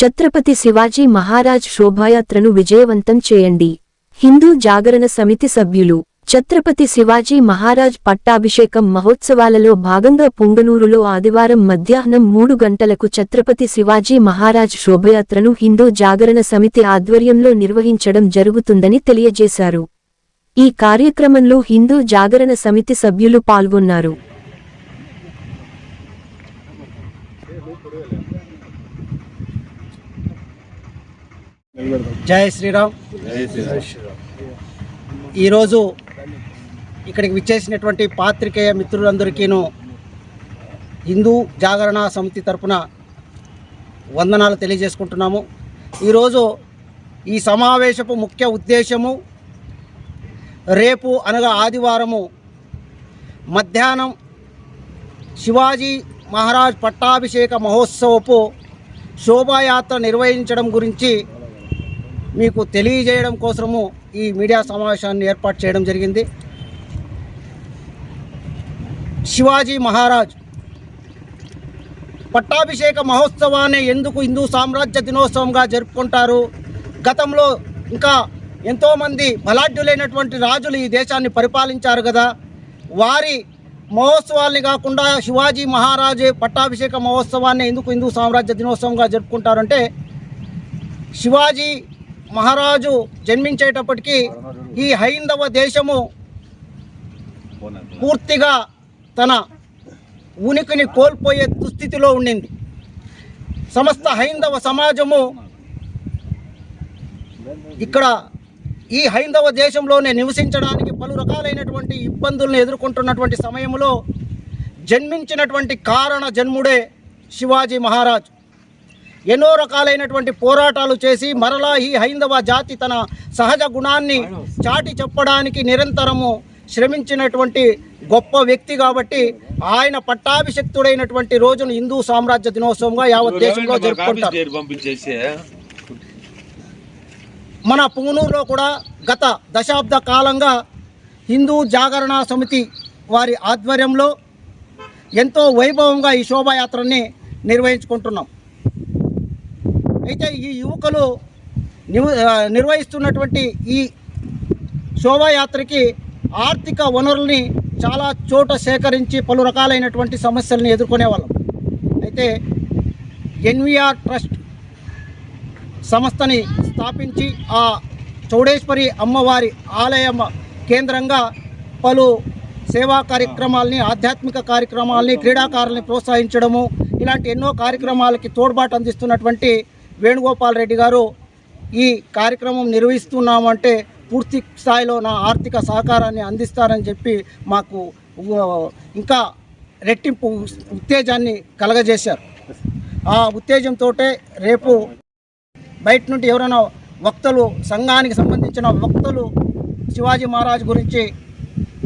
ఛత్రపతి శివాజీ మహారాజ్ శోభాయాత్రను విజయవంతం చేయండి. హిందూ జాగరణ సమితి సభ్యులు ఛత్రపతి శివాజీ మహారాజ్ పట్టాభిషేకం మహోత్సవాలలో భాగంగా పుంగనూరులో ఆదివారం మధ్యాహ్నం మూడు గంటలకు ఛత్రపతి శివాజీ మహారాజ్ శోభయాత్రను హిందూ జాగరణ సమితి ఆధ్వర్యంలో నిర్వహించడం జరుగుతుందని తెలియజేశారు. ఈ కార్యక్రమంలో హిందూ జాగరణ సమితి సభ్యులు పాల్గొన్నారు. జై శ్రీరామ్. ఈరోజు ఇక్కడికి విచ్చేసినటువంటి పాత్రికేయ మిత్రులందరికీను హిందూ జాగరణ సమితి తరపున వందనాలు తెలియజేసుకుంటున్నాము. ఈరోజు ఈ సమావేశపు ముఖ్య ఉద్దేశము రేపు అనగా ఆదివారము మధ్యాహ్నం శివాజీ మహారాజ్ పట్టాభిషేక మహోత్సవపు శోభాయాత్ర నిర్వహించడం గురించి మీకు తెలియజేయడం కోసము ఈ మీడియా సమావేశాన్ని ఏర్పాటు చేయడం జరిగింది. శివాజీ మహారాజ్ పట్టాభిషేక మహోత్సవాన్ని ఎందుకు హిందూ సామ్రాజ్య దినోత్సవంగా జరుపుకుంటారు? గతంలో ఇంకా ఎంతోమంది బలాఢ్యులైనటువంటి రాజులు ఈ దేశాన్ని పరిపాలించారు కదా. వారి మహోత్సవాల్ని కాకుండా శివాజీ మహారాజు పట్టాభిషేక మహోత్సవాన్ని ఎందుకు హిందూ సామ్రాజ్య దినోత్సవంగా జరుపుకుంటారంటే శివాజీ మహారాజు జన్మించేటప్పటికీ ఈ హైందవ దేశము పూర్తిగా తన ఉనికిని కోల్పోయే దుస్థితిలో ఉండింది. సమస్త హైందవ సమాజము ఇక్కడ ఈ హైందవ దేశంలోనే నివసించడానికి పలు రకాలైనటువంటి ఇబ్బందులను ఎదుర్కొంటున్నటువంటి సమయంలో జన్మించినటువంటి కారణ జన్ముడే శివాజీ మహారాజ్. ఎన్నో రకాలైనటువంటి పోరాటాలు చేసి మరలా ఈ హైందవ జాతి తన సహజ గుణాన్ని చాటి చెప్పడానికి నిరంతరము శ్రమించినటువంటి గొప్ప వ్యక్తి కాబట్టి ఆయన పట్టాభిషక్తుడైనటువంటి రోజును హిందూ సామ్రాజ్య దినోత్సవంగా యావత్ దేశంలో జరుపుకుంటారు. మన పుంగనూరులో కూడా గత దశాబ్ద కాలంగా హిందూ జాగరణ సమితి వారి ఆధ్వర్యంలో ఎంతో వైభవంగా ఈ శోభాయాత్రని నిర్వహించుకుంటున్నాం. అయితే ఈ యువకులు నివ- నిర్వహిస్తున్నటువంటి ఈ శోభాయాత్రకి ఆర్థిక వనరుల్ని చాలా చోట సేకరించి పలు రకాలైనటువంటి సమస్యలను ఎదుర్కొనే వాళ్ళం. అయితే ఎన్విఆర్ ట్రస్ట్ సంస్థని స్థాపించి ఆ చౌడేశ్వరి అమ్మవారి ఆలయం కేంద్రంగా పలు సేవా కార్యక్రమాల్ని ఆధ్యాత్మిక కార్యక్రమాల్ని క్రీడాకారుల్ని ప్రోత్సహించడము ఇలాంటి ఎన్నో కార్యక్రమాలకి తోడ్పాటు అందిస్తున్నటువంటి వేణుగోపాల్ రెడ్డి గారు ఈ కార్యక్రమం నిర్వహిస్తున్నామంటే పూర్తి స్థాయిలో నా ఆర్థిక సహకారాన్ని అందిస్తారని చెప్పి మాకు ఇంకా రెట్టింపు ఉత్తేజాన్ని కలగజేశారు. ఆ ఉత్తేజంతో రేపు బయట నుండి ఎవరైనా వక్తలు సంఘానికి సంబంధించిన వక్తలు శివాజీ మహారాజ్ గురించి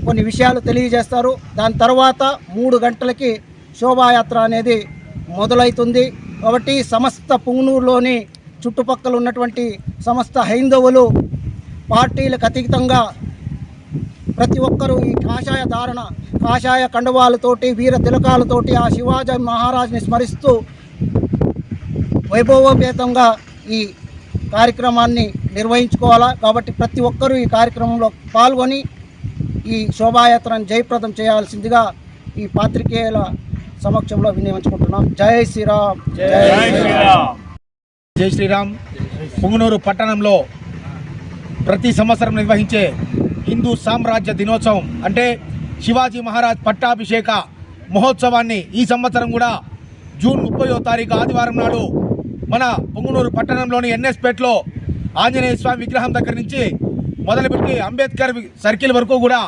కొన్ని విషయాలు తెలియజేస్తారు. దాని తర్వాత మూడు గంటలకి శోభాయాత్ర అనేది మొదలవుతుంది. కాబట్టి సమస్త పుంగనూరులోని చుట్టుపక్కల ఉన్నటువంటి సమస్త హైందవులు పార్టీలకు అతీతంగా ప్రతి ఒక్కరూ ఈ కాషాయ ధారణ కాషాయ కండువాలతోటి వీర తిలకాలతోటి ఆ శివాజీ మహారాజ్ని స్మరిస్తూ వైభవోపేతంగా ఈ కార్యక్రమాన్ని నిర్వహించుకోవాలా? కాబట్టి ప్రతి ఒక్కరూ ఈ కార్యక్రమంలో పాల్గొని ఈ శోభాయాత్రను జయప్రదం చేయాల్సిందిగా ఈ పాత్రికేయుల సమక్షంలో వినియోగించుకుంటున్నాం. జై శ్రీరామ్. జై జై శ్రీరామ్. పుంగనూరు పట్టణంలో ప్రతి సంవత్సరం నిర్వహించే హిందూ సామ్రాజ్య దినోత్సవం అంటే శివాజీ మహారాజ్ పట్టాభిషేక మహోత్సవాన్ని ఈ సంవత్సరం కూడా జూన్ ముప్పయో తారీఖు ఆదివారం నాడు మన పుంగనూరు పట్టణంలోని ఎన్ఎస్పేట్లో ఆంజనేయ స్వామి విగ్రహం దగ్గర నుంచి మొదలుపెట్టి అంబేద్కర్ సర్కిల్ వరకు కూడా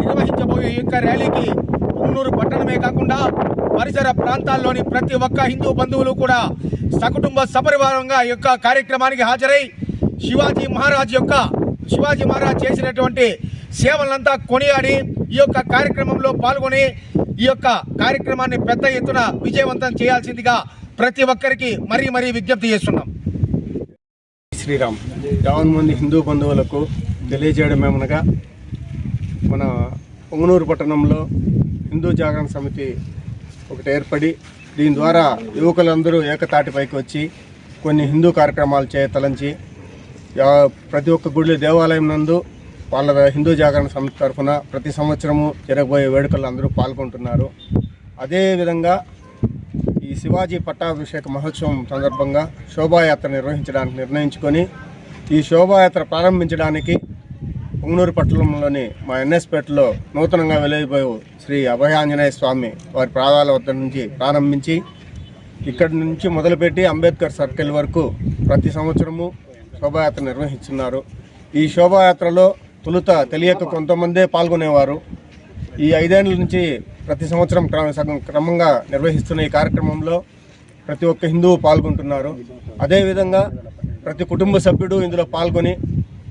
నిర్వహించబోయే ఈ యొక్క ర్యాలీకి పుంగనూరు పట్టణమే కాకుండా పరిసర ప్రాంతాల్లోని ప్రతి ఒక్క హిందూ బంధువులు కూడా సకుటుంబ సపరివారంగా ఈ యొక్క కార్యక్రమానికి హాజరై శివాజీ మహారాజ్ యొక్క శివాజీ మహారాజ్ చేసినటువంటి సేవలంతా కొనియాడి ఈ యొక్క కార్యక్రమంలో పాల్గొని ఈ యొక్క కార్యక్రమాన్ని పెద్ద ఎత్తున విజయవంతం చేయాల్సిందిగా ప్రతి ఒక్కరికి మరీ మరీ విజ్ఞప్తి చేస్తున్నాం. శ్రీరామ్ యావన్ మంది హిందూ బంధువులకు తెలియజేయడం ఏమనగా మన పొంగనూరు పట్టణంలో హిందూ జాగరణ సమితి ఒకటి ఏర్పడి దీని ద్వారా యువకులందరూ ఏకతాటిపైకి వచ్చి కొన్ని హిందూ కార్యక్రమాలు చేయతలంచి ప్రతి ఒక్క గుడి దేవాలయం నందు వాళ్ళ హిందూ జాగరణ సంస్థ తరఫున ప్రతి సంవత్సరము జరగబోయే వేడుకల్లో అందరూ పాల్గొంటున్నారు. అదేవిధంగా ఈ శివాజీ పట్టాభిషేక మహోత్సవం సందర్భంగా శోభాయాత్ర నిర్వహించడానికి నిర్ణయించుకొని ఈ శోభాయాత్ర ప్రారంభించడానికి పుంగనూరు పట్టణంలోని మా ఎన్ఎస్పేటలో నూతనంగా వెలువబోయే శ్రీ అభయాంజనేయ స్వామి వారి ప్రాణాల వద్ద నుంచి ప్రారంభించి ఇక్కడి నుంచి మొదలుపెట్టి అంబేద్కర్ సర్కిల్ వరకు ప్రతి సంవత్సరము శోభాయాత్ర నిర్వహిస్తున్నారు. ఈ శోభాయాత్రలో తొలుత తెలియక కొంతమందే పాల్గొనేవారు. ఈ ఐదేళ్ళ నుంచి ప్రతి సంవత్సరం క్రమ క్రమంగా నిర్వహిస్తున్న ఈ కార్యక్రమంలో ప్రతి ఒక్క హిందువు పాల్గొంటున్నారు. అదేవిధంగా ప్రతి కుటుంబ సభ్యుడు ఇందులో పాల్గొని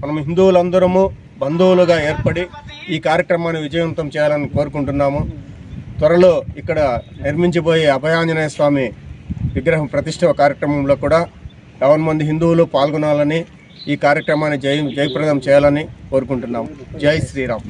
మనం హిందువులందరము బంధువులుగా ఏర్పడి ఈ కార్యక్రమాన్ని విజయవంతం చేయాలని కోరుకుంటున్నాము. త్వరలో ఇక్కడ నిర్మించబోయే అభయాంజనేయ స్వామి విగ్రహం ప్రతిష్ట కార్యక్రమంలో కూడా యావన్ మంది హిందువులు పాల్గొనాలని ఈ కార్యక్రమాన్ని జయ జయప్రదం చేయాలని కోరుకుంటున్నాం జై శ్రీరామ్.